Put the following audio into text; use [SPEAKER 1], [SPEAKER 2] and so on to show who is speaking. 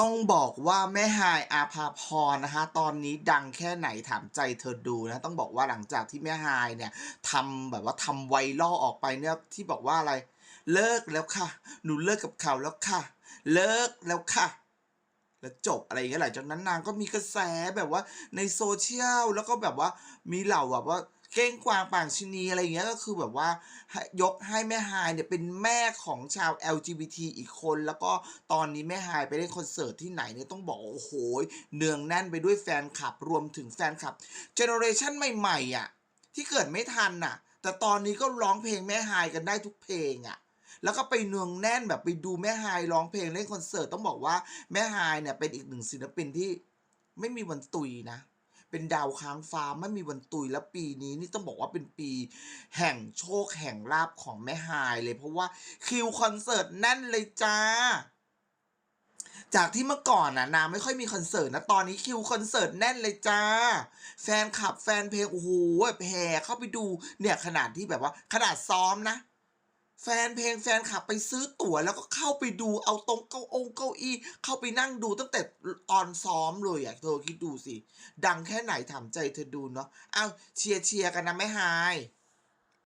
[SPEAKER 1] ต้องบอกว่าแม่ฮายอาภาพรนะคะ ตอนนี้ดังแค่ไหนถามใจเธอดูนะ ต้องบอกว่าหลังจากที่แม่ฮายเนี่ยทำแบบว่าทำไวรัลออกไปเนี่ยที่บอกว่าอะไร เลิกแล้วค่ะ หนูเลิกกับเขาแล้วค่ะ เลิกแล้วค่ะแล้วจบอะไรอย่างเงี้ยหลังจากนั้นนางก็มีกระแสแบบว่าในโซเชียลแล้วก็แบบว่ามีเหล่าแบบว่า เก้งกวางป่างชินีอะไรอย่างเงี้ยก็คือแบบว่ายกให้แม่ฮายเนี่ยเป็นแม่ของชาว LGBT อีกคน แล้วก็ตอนนี้แม่ฮายไปเล่นคอนเสิร์ตที่ไหนเนี่ยต้องบอกโอ้โหเนืองแน่นไปด้วยแฟนคลับรวมถึงแฟนคลับเจเนอเรชันใหม่ๆอะที่เกิดไม่ทันน่ะ แต่ตอนนี้ก็ร้องเพลงแม่ฮายกันได้ทุกเพลงอะแล้วก็ไปเนืองแน่นแบบไปดูแม่ฮายร้องเพลงเล่นคอนเสิร์ตต้องบอกว่าแม่ฮายเนี่ยเป็นอีกหนึ่งศิลปินที่ไม่มีวันตุยนะ เป็นดาวค้างฟ้าไม่มีวันตุยและปีนี้นี่ต้องบอกว่าเป็นปี แห่งโชคแห่งลาบของแม่ฮายเลยเพราะว่าคิวคอนเสิร์ตแน่นเลยจ้าจากที่เมื่อก่อนน่ะนางไม่ค่อยมีคอนเสิร์ตนะตอนนี้คิวคอนเสิร์ตแน่นเลยจ้า แฟนคลับแฟนเพลงโอ้โหแบบแห่เข้าไปดูเนี่ยขนาดที่แบบว่าขนาดซ้อมนะ แฟนเพลงแฟนคลับไปซื้อตั๋วแล้วก็เข้าไปดูเอาตรงเก้าองเก้าอี้ เข้าไปนั่งดูตั้งแต่ตอนซ้อมเลยอะเธอคิดดูสิ ดังแค่ไหนถามใจเธอดูเนาะเอาเชียร์เชียร์กันนะแม่ฮาย